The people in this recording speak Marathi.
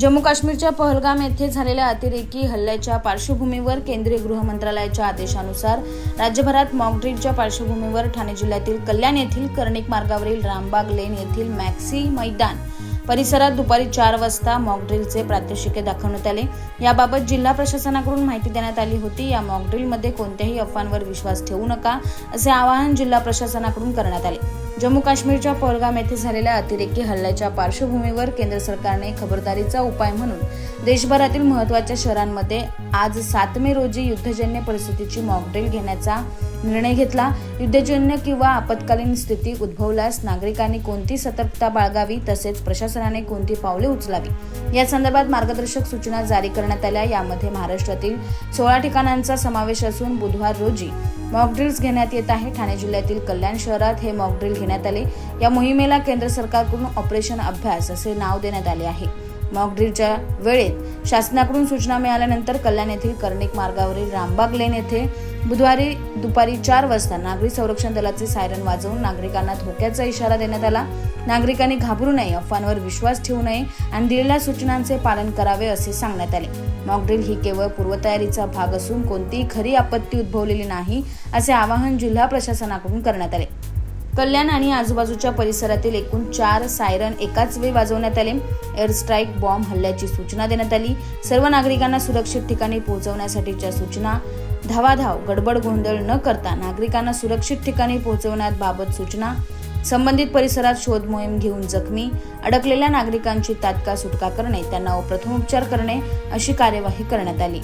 जम्मू काश्मीरच्या पहलगाम येथे झालेल्या अतिरेकी हल्ल्याच्या पार्श्वभूमीवर केंद्रीय गृह मंत्रालयाच्या आदेशानुसार राज्यभरात मॉकड्रीलच्या पार्श्वभूमीवर ठाणे जिल्ह्यातील कल्याण येथील कर्णिक मार्गावरील रामबाग लेन येथील मॅक्सी मैदान परिसरात दुपारी चार वाजता मॉकड्रिलचे प्रात्यक्षिके दाखवण्यात आले. याबाबत जिल्हा प्रशासनाकडून माहिती देण्यात आली होती. या मॉकड्रिलमध्ये कोणत्याही अफवांवर विश्वास ठेवू नका असे आवाहन जिल्हा प्रशासनाकडून करण्यात आले. जम्मू काश्मीरच्या पहलगाम येथे झालेल्या अतिरेकी हल्ल्याच्या पार्श्वभूमीवर केंद्र सरकारने खबरदारीचा उपाय म्हणून देशभरातील महत्त्वाच्या शहरांमध्ये आज सात मे रोजी युद्धजन्य परिस्थितीची मॉकड्रिल घेण्याचा निर्णय घेतला. युद्धजन्य किंवा आपत्कालीन स्थिती उद्भवल्यास नागरिकांनी कोणती सतर्कता बाळगावी तसेच प्रशासनाने कोणती पावले उचलावी? या संदर्भात मार्गदर्शक सूचना जारी करण्यात आल्या. यामध्ये महाराष्ट्रातील सोळा ठिकाणांचा समावेश असून बुधवार रोजी मॉकड्रिल्स घेण्यात येत आहे. ठाणे जिल्ह्यातील कल्याण शहरात हे मॉकड्रिल घेण्यात आले. या मोहिमेला केंद्र सरकारकडून ऑपरेशन अभ्यास असे नाव देण्यात आले आहे. मॉकड्रिलच्या वेळेत शासनाकडून सूचना मिळाल्यानंतर कल्याण येथील कर्णिक मार्गावरील रामबाग लेन येथे बुधवारी दुपारी चार वाजता नागरी संरक्षण दलाचे सायरन वाजवून नागरिकांना धोक्याचा इशारा देण्यात आला. नागरिकांनी घाबरू नये अफवांवर विश्वास ठेवू नये आणि दिलेल्या सूचनांचे पालन करावे असे सांगण्यात आले. मॉकड्रिल ही केवळ पूर्वतयारीचा भाग असून कोणतीही खरी आपत्ती उद्भवलेली नाही असे आवाहन जिल्हा प्रशासनाकडून करण्यात आले. कल्याण आणि आजूबाजूच्या परिसरातील एकूण चार सायरन एकाच वेळी वाजवण्यात आले. एअर स्ट्राईक बॉम्ब हल्ल्याची सूचना देण्यात आली. सर्व नागरिकांना सुरक्षित ठिकाणी पोहोचवण्यासाठीच्या सूचना धावाधाव गडबड गोंधळ न करता नागरिकांना सुरक्षित ठिकाणी पोहोचवण्यात बाबत सूचना संबंधित परिसरात शोध मोहीम घेऊन जखमी अडकलेल्या नागरिकांची तात्काळ सुटका करणे त्यांना प्रथमोपचार करणे अशी कार्यवाही करण्यात आली.